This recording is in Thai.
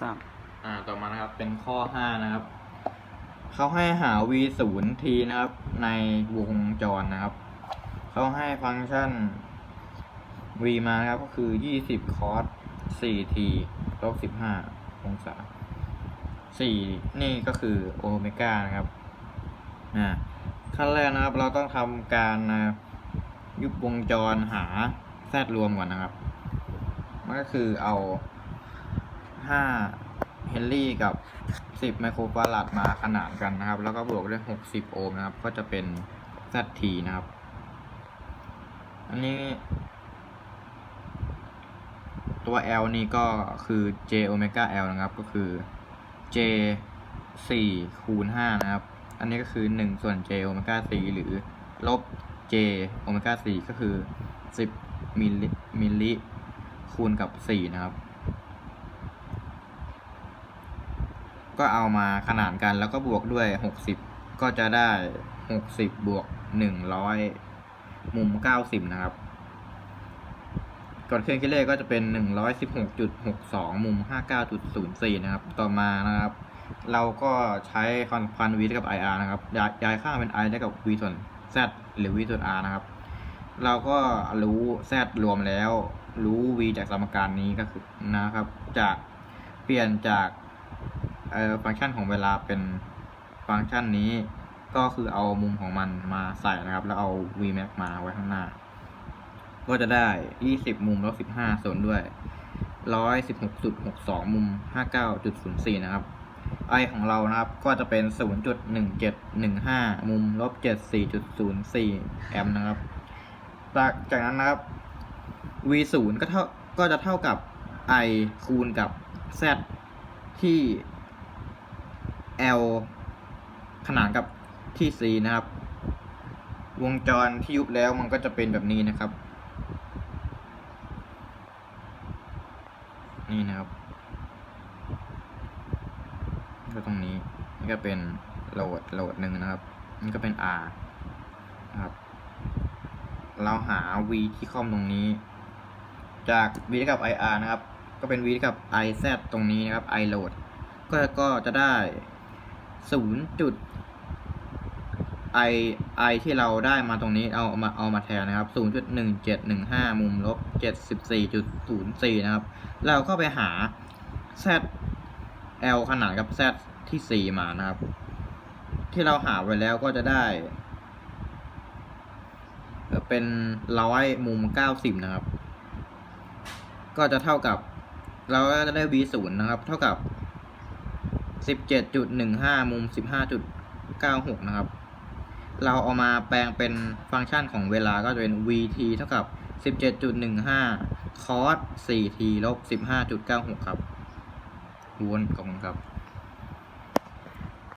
สามอ่าต่อมานะครับเป็นข้อห้านะครับ เขาให้หา v ศูนย์ t นะครับ ในวงจรนะครับ เขาให้ฟังก์ชัน v มานะครับก็คือยี่สิบ cos สี่ t ลบสิบห้าองศาสี่นี่ก็คือโอเมก้านะครับอ่าขั้นแรกนะครับเราต้องทำการยุบวงจรหาแซดรวมก่อนนะครับ มันก็คือเอา 5 เฮนรี่กับ 10 ไมโครฟาราดมาขนานกันนะครับ แล้วก็บวกด้วย 60 โอห์มนะครับ ก็จะเป็น ZT นะครับ อันนี้ ตัว L นี่ก็คือ J โอเมก้า L นะครับ ก็คือ J 4คูณ5นะครับ อันนี้ก็คือ 1 ส่วน J โอเมก้า 4 หรือลบ J โอเมก้า 4 ก็คือ 10 มิลลิมิลลิคูณกับ 4 นะครับ ก็เอามาขนานกันแล้วก็บวกด้วย 60 ก็จะได้ 60 บวก 100 มุม 90 นะครับกดเครื่องคิดเลขก็จะเป็น 116.62 มุม 59.04 นะครับ ต่อมานะครับ เราก็ใช้ฟันฟัน v เท่ากับ ir นะครับ ย้ายย้ายค่าเป็น i เท่ากับ v ส่วน z หรือ v ส่วน r นะครับ เราก็รู้ z รวมแล้ว รู้ v จากสมการนี้ก็คือนะครับ จากเปลี่ยนจาก เออฟังก์ชันของเวลาเป็นฟังก์ชันนี้ก็คือเอามุมของมันมาใส่นะครับ แล้วเอา v max มาไว้ข้างหน้า ก็จะได้ 20 มุมลบ15 ส่วนด้วย 116.62 มุม 59.04 นะครับ i ของเรานะครับก็จะเป็น 0.1715 มุมลบ74.04 แอมป์นะครับ จากจากนั้นนะครับ v 0ก็เท่าก็จะเท่ากับ i คูณกับ z ที่ l ขนานกับที่ c นะครับ วงจรที่ยุบแล้วมันก็จะเป็นแบบนี้นะครับ นี่นะครับก็ตรงนี้นี่ก็เป็นโหลดโหลดหนึ่งนะครับ นี่ก็เป็น R นะครับ เราหา v ที่คอมตรงนี้ จาก v เท่ากับ ir นะครับ ก็เป็น v เท่ากับ iz ตรงนี้นะครับ i load ก็ก็จะได้ 0จุด i i ที่เราได้มาตรงนี้เอามาเอามาแทนนะครับ 0.1715 มุมลบ 74.04 นะครับ เราก็ไปหา z l ขนานกับ z ที่ 4 มานะครับ ที่เราหาไว้แล้วก็จะได้เอ่อเป็นร้อยมุม 90 นะครับ ก็จะเท่ากับ เราก็จะได้ v 0นะครับ เท่ากับ 17.15มุม15.96นะครับ เราเอามาแปลงเป็นฟังก์ชันของเวลาก็จะเป็น vt เท่ากับ17.15 cos 4t ลบ15.96ครับ วนขอบคุณครับ